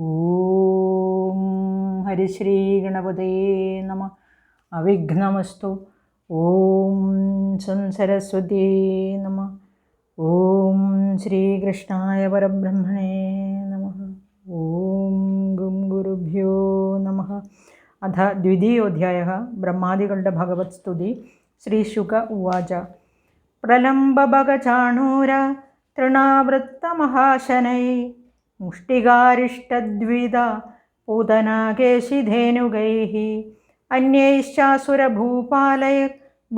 ഓം ഹരിശ്രീ ഗണപതേ നമ. അവിഘ്നമസ്തു. ഓം സംസരസ്വതീ നമ. ഓം ശ്രീകൃഷ്ണായ പരബ്രഹ്മണേ നമ. ഓം ഗും ഗുരുഭ്യോ നമ. അഥ ദ്വിതീയോധ്യായ ബ്രഹ്മാദികളുടെ ഭഗവത് സ്തുതി. ശ്രീശുക ഉവാച. പ്രലംബഭഗചാണൂര തൃണാവൃത്തമഹാശനൈ मुष्टिगारिष्टद्विधा पूतनाकेशिधेनुगैः अन्यैश्चासुरभूपालय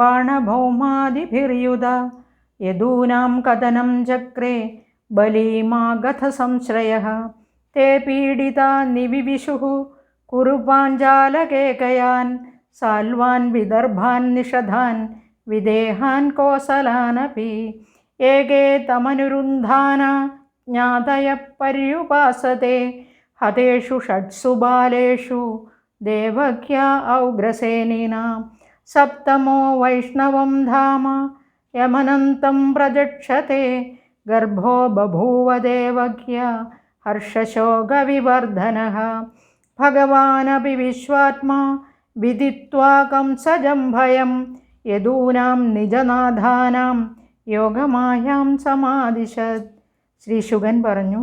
बाणभौमादिभिर्युध यदूनां कदनं चक्रे बलीमागथसंश्रयः ते पीडिता निविविशुः कुरुपाञ्जालकेकयान् साल्वान् विदर्भान् निषधान् विदेहान् कोसलानपि एके तमनुरुन्धाना ज्ञातयपर्युपासते। हतेषु षट्सु बालेषु देवख्या औग्रसेनिनां। सप्तमो वैष्णवं धाम, यमनन्तं प्रजक्षते। गर्भो बभूव देवज्ञ हर्षशोकविवर्धनः। भगवानपि विश्वात्मा, विदित्वा कंसजम्भयं यदूनां निजनाथानां योगमायां समादिशत् ശ്രീ ശുഗൻ പറഞ്ഞു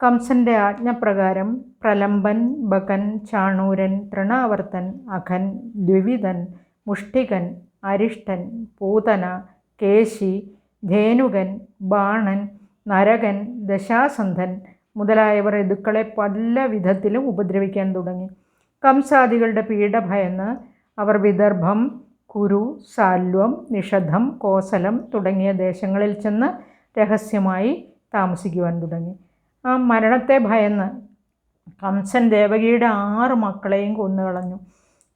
കംസന്റെ ആജ്ഞപ്രകാരം പ്രലംബൻ ബകൻ ചാണൂരൻ തൃണാവർത്തൻ അഖൻ ദ്വിവിധൻ മുഷ്ടികൻ അരിഷ്ടൻ പൂതന കേശി ധേനുകൻ ബാണൻ നരകൻ ദശാസന്ധൻ മുതലായവർ ഋതുക്കളെ പല വിധത്തിലും ഉപദ്രവിക്കാൻ തുടങ്ങി. കംസാദികളുടെ പീഡ ഭയന്ന് അവർ വിദർഭം കുരു സാൽവം നിഷധം കോസലം തുടങ്ങിയ ദേശങ്ങളിൽ ചെന്ന് രഹസ്യമായി താമസിക്കുവാൻ തുടങ്ങി. ആ മരണത്തെ ഭയന്ന് കംസൻ ദേവകിയുടെ ആറ് മക്കളെയും കൊന്നു കളഞ്ഞു.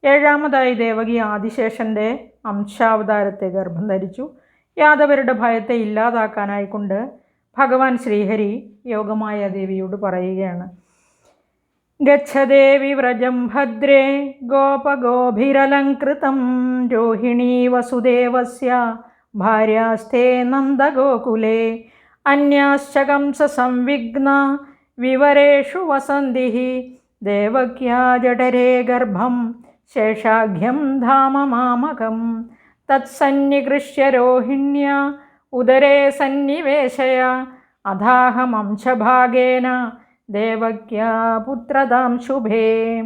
ഏഴാമതായി ദേവകി ആദിശേഷന്റെ അംശാവതാരത്തെ ഗർഭം ധരിച്ചു. യാദവരുടെ ഭയത്തെ ഇല്ലാതാക്കാനായിക്കൊണ്ട് ഭഗവാൻ ശ്രീഹരി യോഗമായ ദേവിയോട് പറയുകയാണ്. ഗച്ഛദേവി വ്രജം ഭദ്രേ ഗോപഗോഭിരലംകൃതം രോഹിണീ വസുദേവസ്യ ഭാര്യാസ്തേ നന്ദഗോകുലേ अन्याश्चकंस संविघ्ना विवरेशु वसन्दिः। देवक्या जठरे गर्भम शेषाघ्यम धाम मामकं। तत्सन्निकृष्य रोहिण्या, उदरे सन्निवेशय। अधाहमंशभागेन देवक्या पुत्रदां शुभे।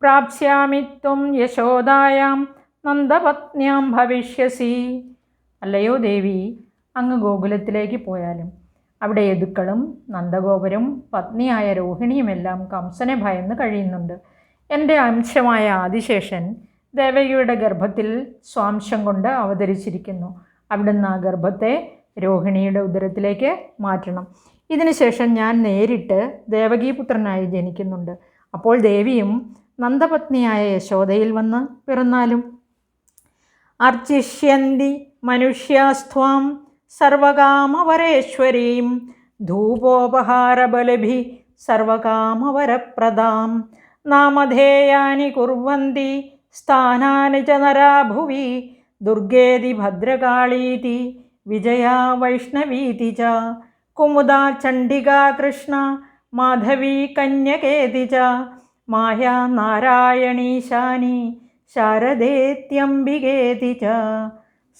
प्राप्स्यामि त्वं यशोदायां, नन्दपत्न्यां भविष्यसि। अल्लयो देवी। അങ്ങ് ഗോകുലത്തിലേക്ക് പോയാലും അവിടെ യദുക്കളും നന്ദഗോപരും പത്നിയായ രോഹിണിയുമെല്ലാം കംസനെ ഭയന്ന് കഴിയുന്നുണ്ട്. എന്റെ അംശമായ ആദിശേഷൻ ദേവകിയുടെ ഗർഭത്തിൽ സ്വാംശം കൊണ്ട് അവതരിച്ചിരിക്കുന്നു. അവിടുന്ന് ആ ഗർഭത്തെ രോഹിണിയുടെ ഉദരത്തിലേക്ക് മാറ്റണം. ഇതിനുശേഷം ഞാൻ നേരിട്ട് ദേവകീപുത്രനായി ജനിക്കുന്നുണ്ട്. അപ്പോൾ ദേവിയും നന്ദപത്നിയായ യശോദയിൽ വന്ന് പിറന്നാലും. അർച്ചിഷ്യന്തി മനുഷ്യാസ്ത്വാം സർവകാമവരേശ്വരീം. ധൂപോപഹാരബലഭി സർവകാമവരപ്രദാം. നാമധേയാനി കുർവന്തി സ്ഥാനാനി ച നരാഭുവി ദുർഗേതി ഭദ്രകാളീതി വിജയാ വൈഷ്ണവീതി ച. കുമുദാ ചണ്ഡികാ കൃഷ്ണ മാധവീ കന്യകേതി ച. മായാ നാരായണീശാനി ശാരദേത്യംബികേതി ച.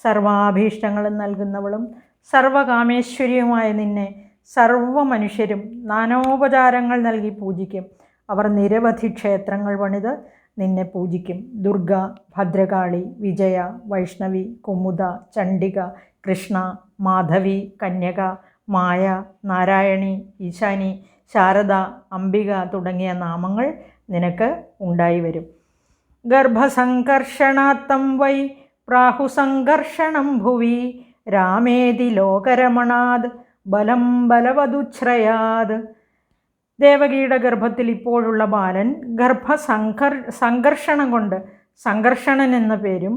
സർവാഭീഷ്ടങ്ങളും നൽകുന്നവളും സർവകാമേശ്വരിയുമായ നിന്നെ സർവ മനുഷ്യരും നാനോപചാരങ്ങൾ നൽകി പൂജിക്കും. അവർ നിരവധി ക്ഷേത്രങ്ങൾ പണിത് നിന്നെ പൂജിക്കും. ദുർഗ ഭദ്രകാളി വിജയ വൈഷ്ണവി കുമുദ ചണ്ഡിക കൃഷ്ണ മാധവി കന്യക മായ നാരായണി ഈശാനി ശാരദ അംബിക തുടങ്ങിയ നാമങ്ങൾ നിനക്ക് ഉണ്ടായി വരും. ഗർഭസംകർഷണാത്തം വൈ പ്രാഹുസംഘർഷണം ഭുവി രാമേതി ലോകരമണാത് ബലം ബലവതുച്ഛ്രയാത് ദേവകിയുടെ ഗർഭത്തിൽ ഇപ്പോഴുള്ള ബാലൻ ഗർഭസംഘർ സംഘർഷണം കൊണ്ട് സംഘർഷണൻ എന്ന പേരും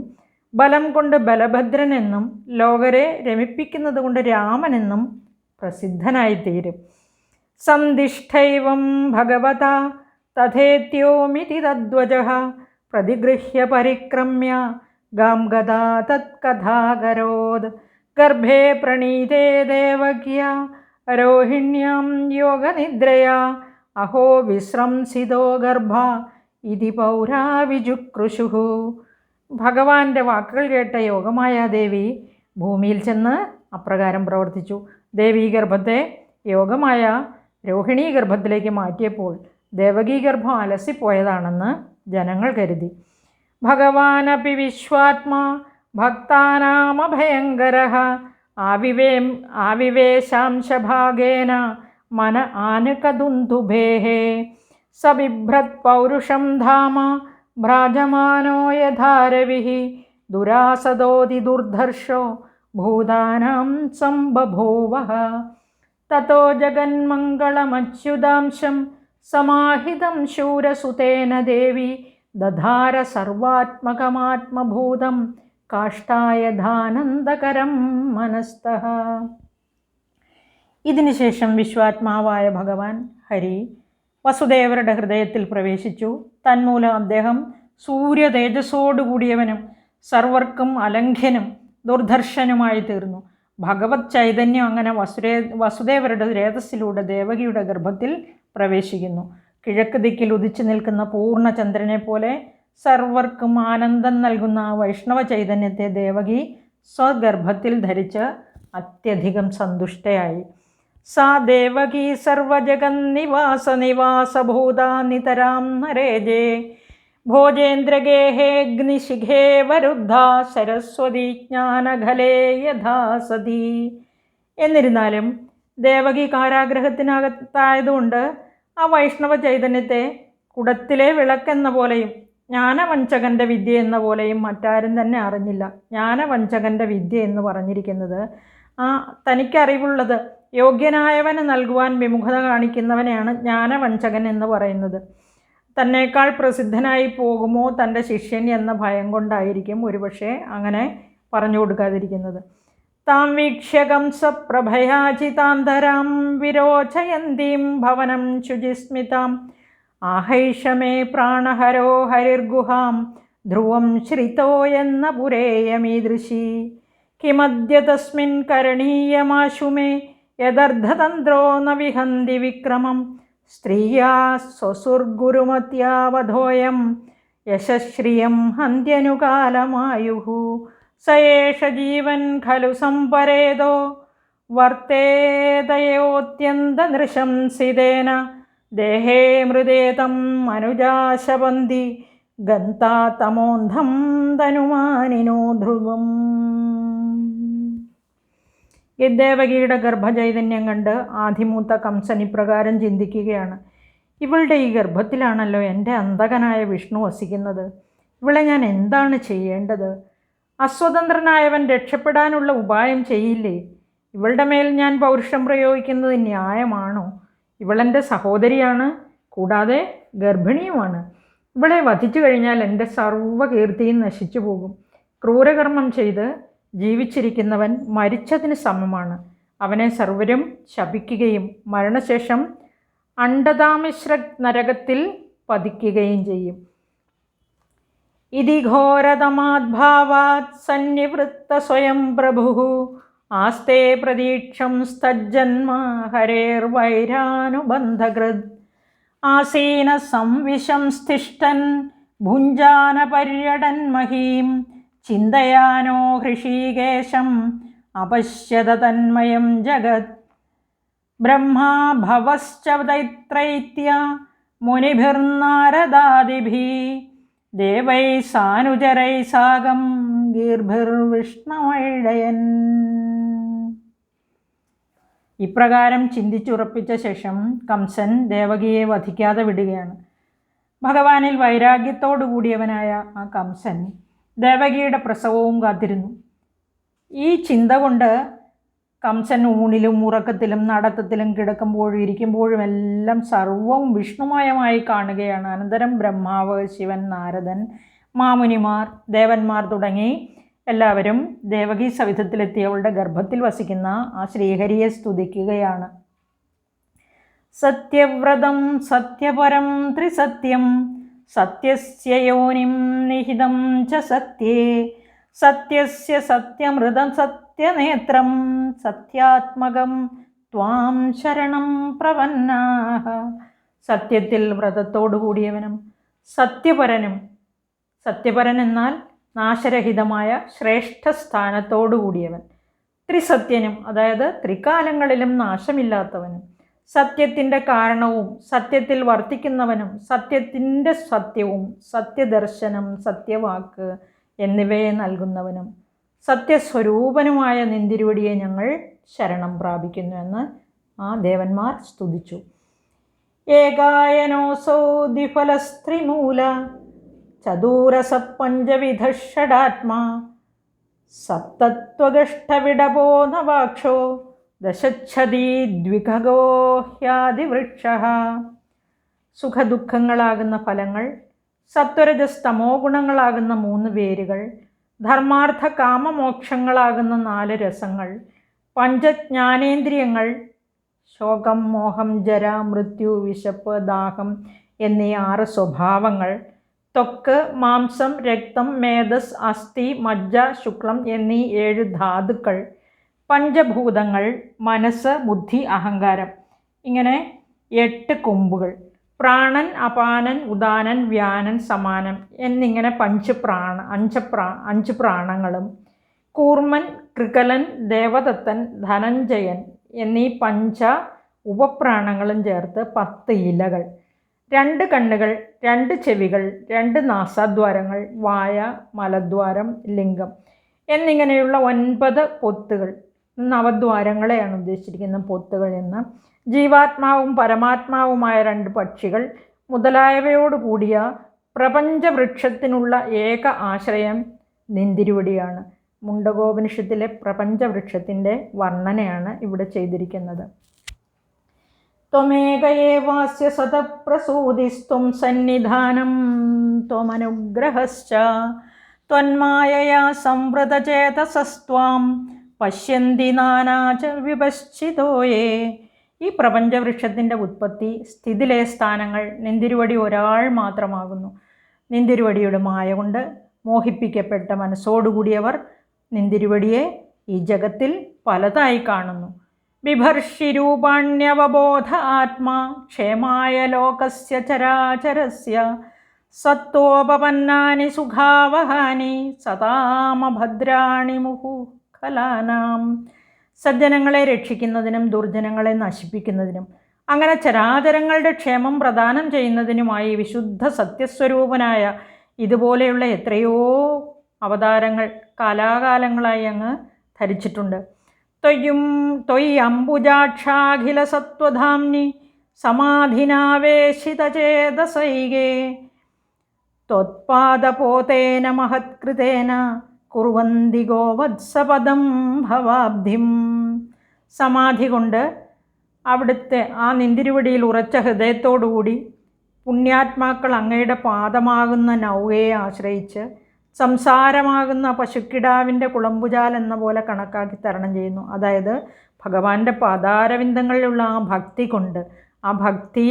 ബലം കൊണ്ട് ബലഭദ്രൻ എന്നും ലോകരെ രമിപ്പിക്കുന്നത് കൊണ്ട് രാമനെന്നും പ്രസിദ്ധനായിത്തീരും. സന്ധിഷ്ഠൈവം ഭഗവത തഥേത്യോമിതി തദ്വജ പ്രതിഗൃഹ്യ പരിക്രമ്യ ഗാം ഗതാ തത്കഥാകരോത്. ഗർഭേ പ്രണീതേ ദേവക്യ രോഹിണ്യാം യോഗനിദ്രയാ അഹോ വിശ്രംസിതോ ഗർഭ ഇതി പൗരാവിജുക്രുഷു ഭഗവാന്റെ വാക്കുകൾ കേട്ട യോഗമായ ദേവി ഭൂമിയിൽ ചെന്ന് അപ്രകാരം പ്രവർത്തിച്ചു. ദേവീ ഗർഭത്തെ യോഗമായ രോഹിണീ ഗർഭത്തിലേക്ക് മാറ്റിയപ്പോൾ ദേവകീ ഗർഭം അലസിപ്പോയതാണെന്ന് ജനങ്ങൾ കരുതി. ഭഗവാനപി വിശ്വാത്മാ भक्तानामभयङ्करः आविवे आविवेशांशभागेन मन आनकदुन्दुभेः। स बिभ्रत्पौरुषं धाम भ्राजमानो यथा रविः दुरासदोदिदुर्धर्षो भूतानां सम्बभूवः ततो जगन्मङ्गलमच्युदांशं समाहितं शूरसुतेन देवी दधार सर्वात्मकमात्मभूतं കാഷ്ടായധാനന്ദകരം മനസ്തഹ. ഇതിനുശേഷം വിശ്വാത്മാവായ ഭഗവാൻ ഹരി വസുദേവരുടെ ഹൃദയത്തിൽ പ്രവേശിച്ചു. തന്മൂലം അദ്ദേഹം സൂര്യ തേജസ്സോടുകൂടിയവനും സർവർക്കും അലംഘ്യനും ദുർദർശനുമായി തീർന്നു. ഭഗവത് ചൈതന്യം അങ്ങനെ വസുരേ വസുദേവരുടെ രേതസ്സിലൂടെ ദേവകിയുടെ ഗർഭത്തിൽ പ്രവേശിക്കുന്നു. കിഴക്ക് ദിക്കിൽ ഉദിച്ചു നിൽക്കുന്ന പൂർണചന്ദ്രനെ പോലെ സർവർക്കും ആനന്ദം നൽകുന്ന വൈഷ്ണവ ചൈതന്യത്തെ ദേവകി സ്വഗർഭത്തിൽ ധരിച്ച് അത്യധികം സന്തുഷ്ടയായി. സാ ദേവകി സർവജഗന്നിവാസ നിവാസഭൂതാ നിതരാം നരേജേ. ഭോജേന്ദ്രഗേഹേഗ്നിശിഖേ വരുദ്ധ സരസ്വതി ജ്ഞാനഘലേ യഥാ സതി. എന്നിരുന്നാലും ദേവകി കാരാഗ്രഹത്തിനകത്തായതുകൊണ്ട് ആ വൈഷ്ണവ ചൈതന്യത്തെ കുടത്തിലെ വിളക്കെന്ന പോലെയും ജ്ഞാനവഞ്ചകന്റെ വിദ്യ എന്ന പോലെയും മറ്റാരും തന്നെ അറിഞ്ഞില്ല. ജ്ഞാനവഞ്ചകന്റെ വിദ്യ എന്ന് പറഞ്ഞിരിക്കുന്നത് ആ തനിക്കറിവുള്ളത് യോഗ്യനായവന് നൽകുവാൻ വിമുഖത കാണിക്കുന്നവനെയാണ് ജ്ഞാനവഞ്ചകൻ എന്ന് പറയുന്നത്. തന്നേക്കാൾ പ്രസിദ്ധനായി പോകുമോ തന്റെ ശിഷ്യൻ എന്ന ഭയം കൊണ്ടായിരിക്കും ഒരുപക്ഷെ അങ്ങനെ പറഞ്ഞു കൊടുക്കാതിരിക്കുന്നത്. താം വീക്ഷകം കംസപ്രഭയാചിതാന്തരാം വിരോചയന്തിം ഭവനം ശുചിസ്മിതാം ആഹൈഷമേ പ്രാണഹരോ ഹരിർഗുഹാം ധ്രുവം ശ്രിതോ എന്ന പുരേയമീദൃശി. കിമദ്യ തസ്മിൻ കരണീയമാശു മേ യദർദ്ധതന്ത്രോ ന വിഹന്തി വിക്രമം. സ്ത്രീയാ സ്വസുർഗുരുമത്യാവധോയം യശശ്രിയം ഹന്ത്യനുകാലമായു സ ഏഷ ജീവൻ ഖലു സംപരേതോ വർത്തേതയോത്യന്തനൃശംസിതേന ദേഹേ മൃദേതം മനുജാശവന്തി ഗന്താ തമോന്ധം തനുമാനിനോ ധ്രുവം. ദേവകിയുടെ ഗർഭചൈതന്യം കണ്ട് ആധിമൂത്ത കംസൻ ഇപ്രകാരം ചിന്തിക്കുകയാണ്. ഇവളുടെ ഈ ഗർഭത്തിലാണല്ലോ എന്റെ അന്തകനായ വിഷ്ണു വസിക്കുന്നത്. ഇവളെ ഞാൻ എന്താണ് ചെയ്യേണ്ടത്? അസ്വതന്ത്രനായവൻ രക്ഷപ്പെടാനുള്ള ഉപായം ചെയ്യില്ലേ? ഇവളുടെ മേൽ ഞാൻ പൗരുഷം പ്രയോഗിക്കുന്നത് ന്യായമാണോ? ഇവളെന്റെ സഹോദരിയാണ് കൂടാതെ ഗർഭിണിയുമാണ്. ഇവളെ വധിച്ചു കഴിഞ്ഞാൽ എന്റെ സർവകീർത്തിയും നശിച്ചു പോകും. ക്രൂരകർമ്മം ചെയ്ത് ജീവിച്ചിരിക്കുന്നവൻ മരിച്ചതിന് സമമാണ്. അവനെ സർവരും ശപിക്കുകയും മരണശേഷം അണ്ടതാമിശ്ര നരകത്തിൽ പതിക്കുകയും ചെയ്യും. ഇതി ഘോരതമാദ്ഭാവാത് സന്നിവൃത്ത സ്വയം പ്രഭു ആസ്തേ പ്രതീക്ഷം സ്തജ്ജന്മ ഹരേർവൈരാനുബന്ധകൃത്. ആസീന സംവിശം സ്ഥിഷ്ടൻ ഭുഞ്ചാന പര്യടൻ മഹീം ചിന്തയാനോ ഹൃഷീകേശം അപശ്യത തന്മയം ജഗത്. ബ്രഹ്മാ ഭവശ്ച ദൈത്രൈത്യ മുനിഭിർനാരദാദിഭി. ദേവൈ സാനുജരൈ സാഗം ഗീർഭിർവിഷ്ണവൈടയൻ ഇപ്രകാരം ചിന്തിച്ചുറപ്പിച്ച ശേഷം കംസൻ ദേവകിയെ വധിക്കാതെ വിടുകയാണ്. ഭഗവാനിൽ വൈരാഗ്യത്തോടു കൂടിയവനായ ആ കംസൻ ദേവകിയുടെ പ്രസവവും കാത്തിരുന്നു. ഈ ചിന്ത കൊണ്ട് കംസൻ ഊണിലും ഉറക്കത്തിലും നടത്തത്തിലും കിടക്കുമ്പോഴും ഇരിക്കുമ്പോഴും എല്ലാം സർവവും വിഷ്ണുമയമായി കാണുകയാണ്. അനന്തരം ബ്രഹ്മാവ് ശിവൻ നാരദൻ മാമുനിമാർ ദേവന്മാർ തുടങ്ങി എല്ലാവരും ദേവകി സവിധത്തിലെത്തിയവളുടെ ഗർഭത്തിൽ വസിക്കുന്ന ആ ശ്രീഹരിയെ സ്തുതിക്കുകയാണ്. സത്യവ്രതം സത്യപരം ത്രിസത്യം സത്യസ്യോനിം നിഹിതം ച സത്യേ സത്യസ്യ സത്യമൃതം സത്യനേത്രം സത്യാത്മകം ത്വാം ശരണം പ്രപന്നാഹ സത്യത്തിൽ വ്രതത്തോടു കൂടിയവനും സത്യപരനും സത്യപരൻ എന്നാൽ നാശരഹിതമായ ശ്രേഷ്ഠ സ്ഥാനത്തോടു കൂടിയവൻ ത്രിസത്യനും അതായത് ത്രികാലങ്ങളിലും നാശമില്ലാത്തവനും സത്യത്തിന്റെ കാരണവും സത്യത്തിൽ വർത്തിക്കുന്നവനും സത്യത്തിന്റെ സത്യവും സത്യദർശനം സത്യവാക്ക് എന്നിവയെ നൽകുന്നവനും സത്യസ്വരൂപനുമായ നിന്തിരുവടിയെ ഞങ്ങൾ ശരണം പ്രാപിക്കുന്നു എന്ന് ആ ദേവന്മാർ സ്തുതിച്ചു. ഏകായനോസൗ ദ്വിഫലസ്ത്രിമൂല ചതൂരസപ്പഞ്ചവിധ ഷഡാത്മാ സപ്തത്വഗഷ്ടവിടപോ നവാക്ഷോ ദശച്ഛതി ദ്വിഖഗോ ഹ്യാദിവൃക്ഷ സുഖദുഃഖങ്ങളാകുന്ന ഫലങ്ങൾ സത്വരജസ്തമോ ഗുണങ്ങളാകുന്ന മൂന്ന് വേരുകൾ ധർമാർത്ഥ കാമമോക്ഷങ്ങളാകുന്ന നാല് രസങ്ങൾ പഞ്ചജ്ഞാനേന്ദ്രിയങ്ങൾ ശോകം മോഹം ജര മൃത്യു വിശപ്പ് ദാഹം എന്നീ ആറ് സ്വഭാവങ്ങൾ ത്വക്ക് മാംസം രക്തം മേധസ് അസ്ഥി മജ്ജ ശുക്ലം എന്നീ ഏഴ് ധാതുക്കൾ. പഞ്ചഭൂതങ്ങൾ മനസ്സ് ബുദ്ധി അഹങ്കാരം. ഇങ്ങനെ എട്ട് കൊമ്പുകൾ. പ്രാണൻ അപാനൻ ഉദാനൻ വ്യാനൻ സമാനം എന്നിങ്ങനെ പഞ്ച് പ്രാണ അഞ്ച് പ്രാ അഞ്ച് പ്രാണങ്ങളും. കൂർമൻ കൃകലൻ ദേവദത്തൻ ധനഞ്ജയൻ എന്നീ പഞ്ച ഉപപ്രാണങ്ങളും ചേർത്ത് പത്ത് ഇലകൾ. രണ്ട് കണ്ണുകൾ രണ്ട് ചെവികൾ രണ്ട് നാസാദ്വാരങ്ങൾ വായ മലദ്വാരം ലിംഗം എന്നിങ്ങനെയുള്ള ഒൻപത് പൊത്തുകൾ. നവദ്വാരങ്ങളെയാണ് ഉദ്ദേശിച്ചിരിക്കുന്ന പൊത്തുകൾ എന്ന് ജീവാത്മാവും പരമാത്മാവുമായ രണ്ട് പക്ഷികൾ മുതലായവയോട് കൂടിയ പ്രപഞ്ചവൃക്ഷത്തിനുള്ള ഏക ആശ്രയം നിന്തിരുവടിയാണ്. മുണ്ടകോപനിഷത്തിലെ പ്രപഞ്ചവൃക്ഷത്തിന്റെ വർണനയാണ് ഇവിടെ ചെയ്തിരിക്കുന്നത്. ത്വമേക ഏവാസ്യ സതപ്രസൂതിസ്ത്വം സന്നിധാനം ത്വമനുഗ്രഹശ്ച. ത്വന്മായയാ സംവൃതചേതസസ്ത്വാം പശ്യന്തി നാനാച വിപശ്ചിതോയേ. ഈ പ്രപഞ്ചവൃക്ഷത്തിന്റെ ഉത്പത്തി സ്ഥിതിലെ സ്ഥാനങ്ങൾ നിന്തിരുവടി ഒരാൾ മാത്രമാകുന്നു. നിന്തിരുവടിയുടെ മായ കൊണ്ട് മോഹിപ്പിക്കപ്പെട്ട മനസ്സോടുകൂടിയവർ നിന്തിരുവടിയെ ഈ ജഗത്തിൽ പലതായി കാണുന്നു. ബിഭർഷിരൂപാണ്യവബോധ ആത്മാ ക്ഷേമായ ലോകസ്യ ചരാചരസ്യ സത്വോപപന്നാനി സുഖാവഹാനി സതാമഭദ്രാണി മുഹുഖലാനാം. സജ്ജനങ്ങളെ രക്ഷിക്കുന്നതിനും ദുർജനങ്ങളെ നശിപ്പിക്കുന്നതിനും അങ്ങനെ ചരാചരങ്ങളുടെ ക്ഷേമം പ്രദാനം ചെയ്യുന്നതിനുമായി വിശുദ്ധ സത്യസ്വരൂപനായ ഇതുപോലെയുള്ള എത്രയോ അവതാരങ്ങൾ കാലാകാലങ്ങളായി അങ്ങ് ധരിച്ചിട്ടുണ്ട്. അംബുജാക്ഷാഖില സത്വധാംനി സമാധിനാവേശിതചേതസൈകേ. ത്വത്പാദപോതേന മഹത്കൃതേന കുറുവന്തി ഗോവത്സപദം ഭവാബ്ധിം. സമാധി കൊണ്ട് അവിടുത്തെ ആ നിന്തിരുവടിയിൽ ഉറച്ച ഹൃദയത്തോടുകൂടി പുണ്യാത്മാക്കൾ അങ്ങയുടെ പാദമാകുന്ന നൗകയെ ആശ്രയിച്ച് സംസാരമാകുന്ന പശുക്കിടാവിന്റെ കുളമ്പുചാൽ എന്ന പോലെ കണക്കാക്കി തരണം ചെയ്യുന്നു. അതായത് ഭഗവാന്റെ പാതാരവിന്ദങ്ങളിലുള്ള ആ ഭക്തി കൊണ്ട് ആ ഭക്തി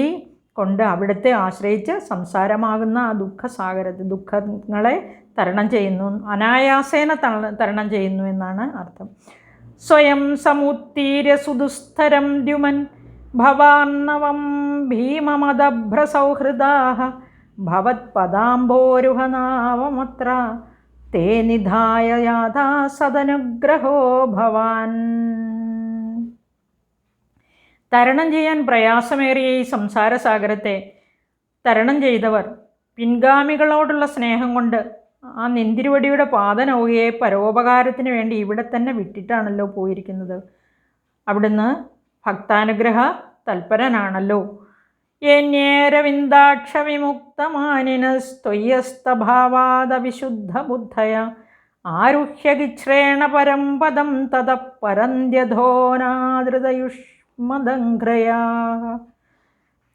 കൊണ്ട് അവിടുത്തെ ആശ്രയിച്ച് സംസാരമാകുന്ന ആ ദുഃഖസാഗരത്തെ ദുഃഖങ്ങളെ തരണം ചെയ്യുന്നു. അനായാസേന തരണം ചെയ്യുന്നു എന്നാണ് അർത്ഥം. സ്വയം സമുത്തീര്യ സുദുസ്ഥരം ദ്യുമൻ ഭവാർണവം ഭീമമദഭ്രസൗഹൃദാ ഭവത്പദാംബോരുഹനാവമത്ര തേ നിധായ യാഥാ സദനുഗ്രഹോ ഭവാൻ. തരണം ചെയ്യാൻ പ്രയാസമേറിയ ഈ സംസാരസാഗരത്തെ തരണം ചെയ്തവർ പിൻഗാമികളോടുള്ള സ്നേഹം കൊണ്ട് ആ നെന്തിരുവടിയുടെ പാതനൗകയെ പരോപകാരത്തിന് വേണ്ടി ഇവിടെ തന്നെ വിട്ടിട്ടാണല്ലോ പോയിരിക്കുന്നത്. അവിടുന്ന് ഭക്താനുഗ്രഹ തൽപരനാണല്ലോ. യേന്യേരവിന്ദാക്ഷ വിമുക്തമാനിനസ്ത്വയ്യസ്തഭാവാദ വിശുദ്ധ ആരുഹ്യകിച്ഛ്രേണ പരം പദം തത പരന്ത്യധോനാദൃതയുഷ്മദംഘ്രയാ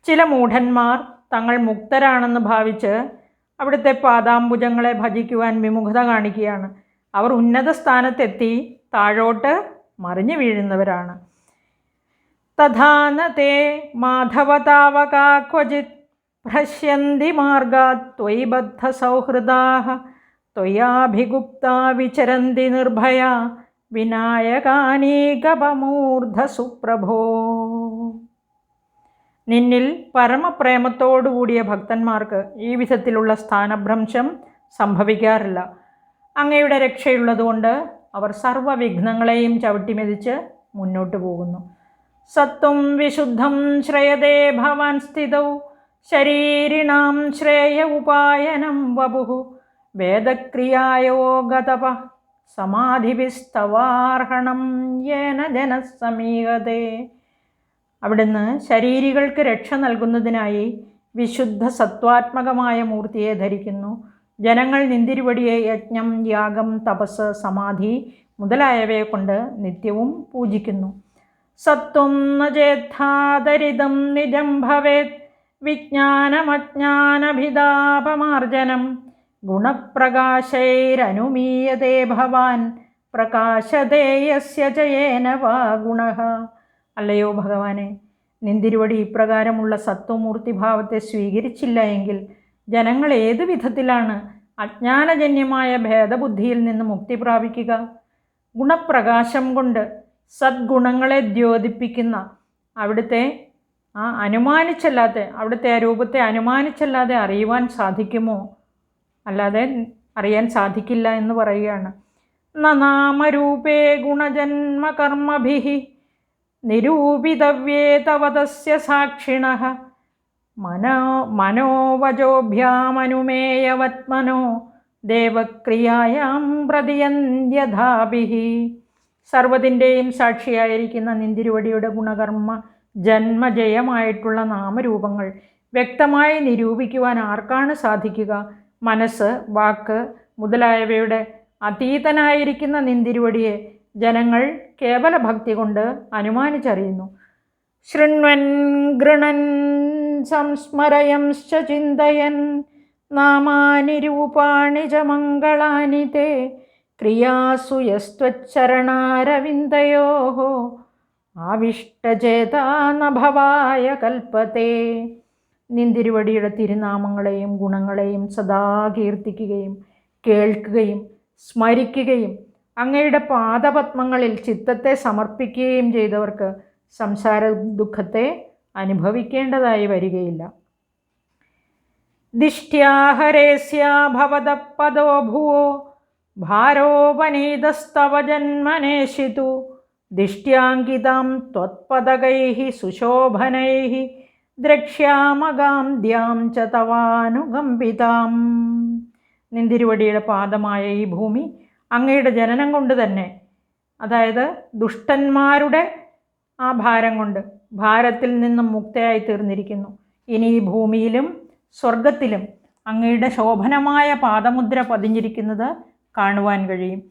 ചില മൂഢന്മാർ തങ്ങൾ മുക്തരാണെന്ന് ഭാവിച്ച് അവിടുത്തെ പാദാംബുജങ്ങളെ ഭജിക്കുവാൻ വിമുഖത കാണിക്കുകയാണ്. അവർ ഉന്നത സ്ഥാനത്തെത്തി താഴോട്ട് മറിഞ്ഞു വീഴുന്നവരാണ്. തഥാന തേ മാധവതാവകാ ക്വചിത് ഭ്രശ്യന്തി മാർഗാത് ത്വയി ബദ്ധ സൗഹൃദാ ത്വയാഭിഗുപ്താ വിചരന്തി നിർഭയ വിനായകാനീകപമൂർധസുപ്രഭോ. നിന്നിൽ പരമപ്രേമത്തോടുകൂടിയ ഭക്തന്മാർക്ക് ഈ വിധത്തിലുള്ള സ്ഥാനഭ്രംശം സംഭവിക്കാറില്ല. അങ്ങയുടെ രക്ഷയുള്ളതുകൊണ്ട് അവർ സർവവിഘ്നങ്ങളെയും ചവിട്ടിമെതിച്ച് മുന്നോട്ട് പോകുന്നു. സത്വം വിശുദ്ധം ശ്രയതേ ഭവൻ സ്ഥിതൗ. ശരീരിണാം ശ്രേയ ഉപായനം വപുഃ വേദക്രിയായോ ഗതപ. സമാധിഭിസ്തവാർഹണം യേന ജനസമീഹതേ. അവിടുന്ന് ശരീരികൾക്ക് രക്ഷ നൽകുന്നതിനായി വിശുദ്ധ സത്വാത്മകമായ മൂർത്തിയെ ധരിക്കുന്നു. ജനങ്ങൾ നിന്തിരുവടിയെ യജ്ഞം യാഗം തപസ് സമാധി മുതലായവയെ കൊണ്ട് നിത്യവും പൂജിക്കുന്നു. സത്വം ന ചേത്ഥാദരിതം നിജം ഭവേത്. വിജ്ഞാനമജ്ഞാനഭിതാപമാർജനം. ഗുണപ്രകാശൈരനുമീയതേ ഭവാൻ. പ്രകാശതേ യസ്യ ജയേന വാ ഗുണ. അല്ലയോ ഭഗവാനെ നിന്തിരുവടി ഇപ്രകാരമുള്ള സത്വമൂർത്തിഭാവത്തെ സ്വീകരിച്ചില്ല എങ്കിൽ ജനങ്ങൾ ഏതു വിധത്തിലാണ് അജ്ഞാനജന്യമായ ഭേദബുദ്ധിയിൽ നിന്ന് മുക്തി പ്രാപിക്കുക? ഗുണപ്രകാശം കൊണ്ട് സദ്ഗുണങ്ങളെ ദ്യോതിപ്പിക്കുന്ന അവിടുത്തെ ആ അനുമാനിച്ചല്ലാതെ അവിടുത്തെ ആ രൂപത്തെ അനുമാനിച്ചല്ലാതെ അറിയുവാൻ സാധിക്കുമോ? അല്ലാതെ അറിയാൻ സാധിക്കില്ല എന്ന് പറയുകയാണ്. നാമരൂപേ ഗുണജന്മകർമ്മഭി നിരൂപിതവ്യേ തവതസ്യ സാക്ഷിണ. മനോ മനോവചോഭ്യാമനുമേയവത്മനോ ദേവക്രിയായാം പ്രതിയന്യഥാഭി. സർവത്തിന്റെയും സാക്ഷിയായിരിക്കുന്ന നിന്തിരുവടിയുടെ ഗുണകർമ്മ ജന്മജയമായിട്ടുള്ള നാമരൂപങ്ങൾ വ്യക്തമായി നിരൂപിക്കുവാൻ ആർക്കാണ് സാധിക്കുക? മനസ്സ് വാക്ക് മുതലായവയുടെ അതീതനായിരിക്കുന്ന നിന്തിരുവടിയെ ജനങ്ങൾ കേവല ഭക്തി കൊണ്ട് അനുമാനിച്ചറിയുന്നു. ശൃണ്വൻ ഗൃണൻ സംസ്മരയംശ്ച ചിന്തയൻ നാമാനി തേ ക്രിയാസു യസ്ത്വച്ചരണാരവിന്ദയോ ആവിഷ്ടചേതാനഭവായ കൽപ്പത്തെ. നിന്തിരുവടിയുടെ തിരുനാമങ്ങളെയും ഗുണങ്ങളെയും സദാ കീർത്തിക്കുകയും കേൾക്കുകയും സ്മരിക്കുകയും അങ്ങയുടെ പാദപത്മങ്ങളിൽ ചിത്തത്തെ സമർപ്പിക്കുകയും ചെയ്തവർക്ക് സംസാര ദുഃഖത്തെ അനുഭവിക്കേണ്ടതായി വരികയില്ല. ദിഷ്ട്യാഹരേസ്യാഭവതപ്പതോ ഭുവോ ഭാരോപനീതസ്തവ ജന്മനേഷിതു. ദിഷ്ട്യാങ്കിതാം ത്വത്പദകൈ സുശോഭനൈ ദ്രക്ഷ്യാമകാം ദ്യാം ച തവാനുകമ്പിതാം. നിന്തിരുവടിയുടെ പാദമായ ഈ ഭൂമി അങ്ങയുടെ ജനനം കൊണ്ട് തന്നെ അതായത് ദുഷ്ടന്മാരുടെ ആ ഭാരം കൊണ്ട് ഭാരത്തിൽ നിന്നും മുക്തയായി തീർന്നിരിക്കുന്നു. ഇനി ഈ ഭൂമിയിലും സ്വർഗത്തിലും അങ്ങയുടെ ശോഭനമായ പാദമുദ്ര പതിഞ്ഞിരിക്കുന്നത് കാണുവാൻ കഴിയും.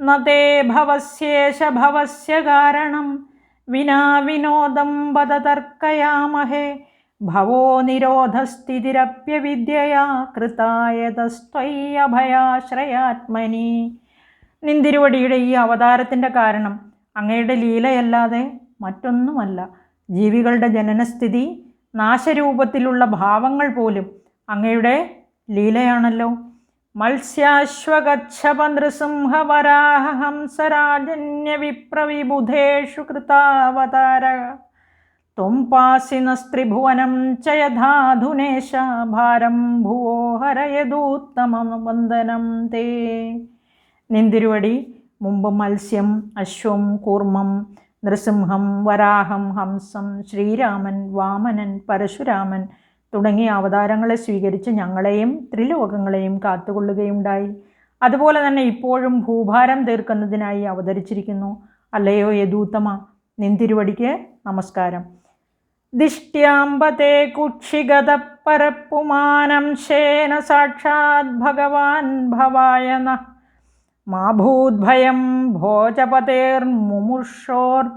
നതേ ഭവസ്യ കാരണം. വിനാ വിനോദം വദ തർക്കയാമഹേ ഭവോ നിരോധസ്ഥിതിരപ്യവിദ്യയാ കൃതായതസ്ത്വയ്യഭയാശ്രയാത്മനി നിന്തിരുവടിയുടെ ഈ അവതാരത്തിന്റെ കാരണം അങ്ങയുടെ ലീലയല്ലാതെ മറ്റൊന്നുമല്ല. ജീവികളുടെ ജനനസ്ഥിതി നാശരൂപത്തിലുള്ള ഭാവങ്ങൾ പോലും അങ്ങയുടെ ലീലയാണല്ലോ. മത്സ്യാശ്വഗച്ഛപ നൃസിംഹവരാഹംസരാജന്യവിപ്രവിബുധേഷു കൃതാവതാര ത്വം പാസിനസ്ത്രിഭുവനം ച യഥാധുനേശ ഭാരം ഭുവോ ഹരയദൂത്തമം വന്ദനം തേ നിന്തിരുവടി മുമ്പ് മത്സ്യം അശ്വം കൂർമ്മം നൃസിംഹം വരാഹം ഹംസം ശ്രീരാമൻ വാമനൻ പരശുരാമൻ തുടങ്ങിയ അവതാരങ്ങളെ സ്വീകരിച്ച് ഞങ്ങളെയും ത്രിലോകങ്ങളെയും കാത്തുകൊള്ളുകയുണ്ടായി. അതുപോലെ തന്നെ ഇപ്പോഴും ഭൂഭാരം തീർക്കുന്നതിനായി അവതരിച്ചിരിക്കുന്നു. അല്ലയോ യദൂത്തമ നിന്തിരുവടിക്ക് നമസ്കാരം. ദിഷ്ട്യാമ്പതേ കുക്ഷിഗത പരപ്പുമാനം ശേന സാക്ഷാത് ഭഗവാൻ ഭവായന. ന മാ ഭൂദ്ഭയം ഭോജപതേർമുമുഷോർ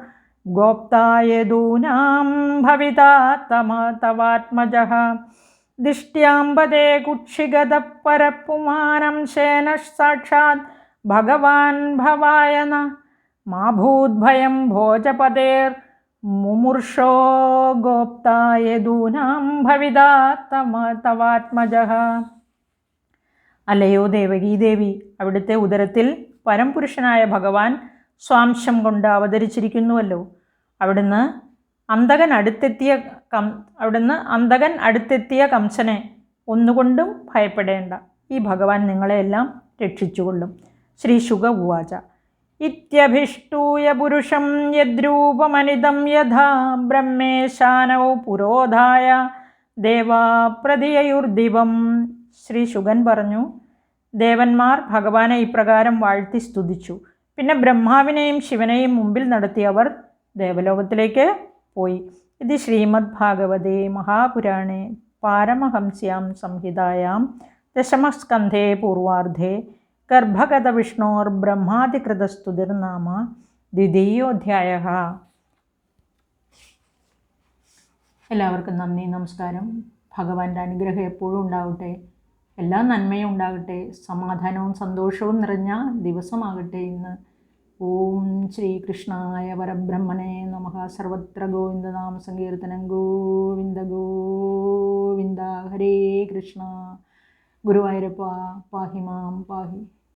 ഭവിതാ തമ തവാത്മജ. ദിഷ്ട്യാമ്പതേ കുക്ഷിഗത പരപ്പുമാനം ശേന സാക്ഷാത് ഭഗവാൻ ഭവായന ന. മാ ഭൂദ്ഭയം ഭോജപതേർ മുമുർഷോ ഗോപ്തായദൂനാം ഭവിതാ തമ തവാത്മജ. അല്ലയോ ദേവകീദേവി അവിടുത്തെ ഉദരത്തിൽ പരംപുരുഷനായ ഭഗവാൻ സ്വാംശം കൊണ്ട് അവതരിച്ചിരിക്കുന്നുവല്ലോ. അവിടുന്ന് അന്തകൻ അടുത്തെത്തിയ കം അവിടുന്ന് അന്തകൻ അടുത്തെത്തിയ കംസനെ ഒന്നുകൊണ്ടും ഭയപ്പെടേണ്ട. ഈ ഭഗവാൻ നിങ്ങളെയെല്ലാം രക്ഷിച്ചുകൊള്ളും. ശ്രീ ശുഗ ഉവാച ഇത്യഭിഷ്ടൂയ പുരുഷം യദ്രൂപമനിതം യഥാ ബ്രഹ്മേശാനൗ പുരോധായ ദേവാപ്രതിയയുർദിവം. ശ്രീ ശുഗൻ പറഞ്ഞു ദേവന്മാർ ഭഗവാനെ ഇപ്രകാരം വാഴ്ത്തി സ്തുതിച്ചു. പിന്നെ ബ്രഹ്മാവിനെയും ശിവനെയും മുമ്പിൽ നടത്തി അവർ ദേവലോകത്തിലേക്ക് പോയി. ഇത് ശ്രീമദ് ഭാഗവതേ മഹാപുരാണേ പാരമഹംസ്യാം സംഹിതായാം ദശമസ്കന്ധേ പൂർവാർദ്ധേ ഗർഭഗത വിഷ്ണോർ ബ്രഹ്മാതികൃതസ്തുതിർനാമ ദ്വിതീയോധ്യായ. എല്ലാവർക്കും നന്ദി നമസ്കാരം. ഭഗവാന്റെ അനുഗ്രഹം എപ്പോഴും ഉണ്ടാവട്ടെ. എല്ലാ നന്മയും ഉണ്ടാകട്ടെ സമാധാനവും സന്തോഷവും നിറഞ്ഞ ദിവസമാകട്ടെ ഇന്ന്. ഓം ശ്രീകൃഷ്ണായ പരബ്രഹ്മണേ നമഃ. സർവത്ര ഗോവിന്ദ നാമ സങ്കീർത്തനം. ഗോവിന്ദ ഗോവിന്ദ. ഹരേ കൃഷ്ണ. ഗുരുവായൂരപ്പ പാഹിമാം പാഹി.